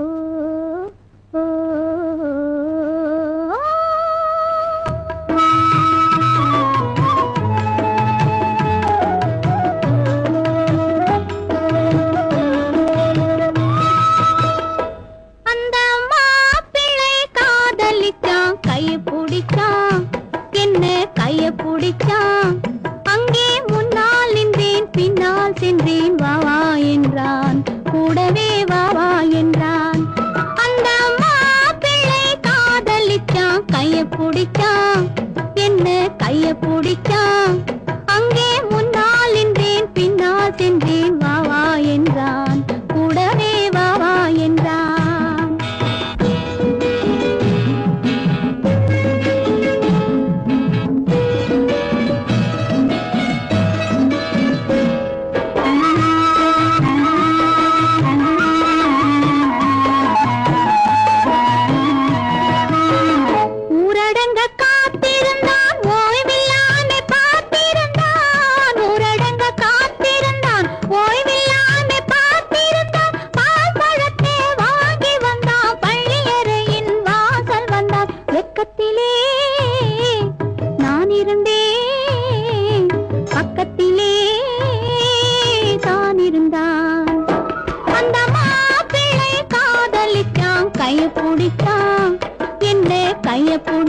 அந்த கைய பிடிச்சான் என்ன கைய பிடிச்சான்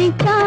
கைய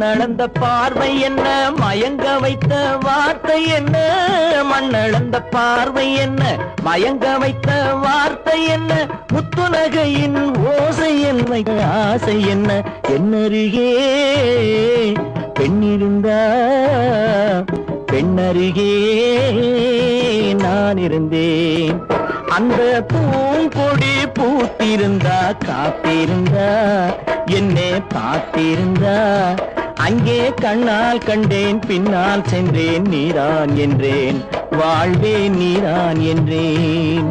மண்ணளந்த பார்வை என்ன? மயங்க வைத்த வார்த்தை என்ன? மண்ணளந்த பார்வை என்ன? மயங்க வைத்த வார்த்தை என்ன? முத்துநகையின் ஓசை என்ன? ஆசை என்ன? என்னருகே பெண்ணிருந்தா பெண்ணருகே நான் இருந்தேன். அந்த பூங்கொடி பூத்திருந்தா காத்திருந்தா என்னை பார்த்திருந்தா அங்கே கண்ணால் கண்டேன் பின்னால் சென்றேன் நீரான் என்றேன் வாழ்வே நீரான் என்றேன்.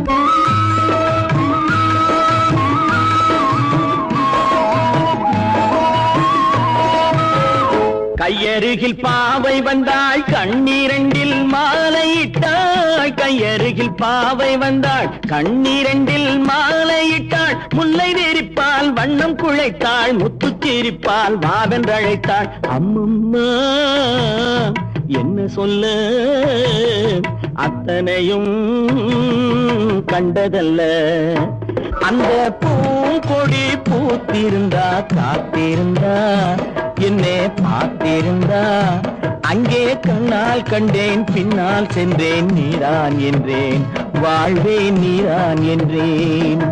கையருகில் பாவை வந்தாள் கண்ணீரண்டில் மாலையிட்டாள். கையருகில் பாவை வந்தாள் கண்ணீரண்டில் மாலையிட்டாள். முல்லை நெறிப்பால் வண்ணம் குழைத்தாள் முத்து சிரிப்பால் வாவென்றழைத்தாள் அம்மம்மா என்ன சொல்ல? அத்தனையும் கண்டதல்ல. அந்த பூங்கொடி பூத்திருந்தா காத்திருந்தா என்னை பார்த்திருந்தா. அங்கே கண்ணால் கண்டேன் பின்னால் சென்றேன் நீரான் என்றேன். வாழ்வேன் நீரான் என்றேன்.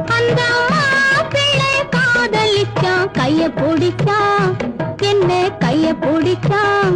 காதலிச்சான் கைய பிடிச்சான். என்ன கைய பிடிச்சான்.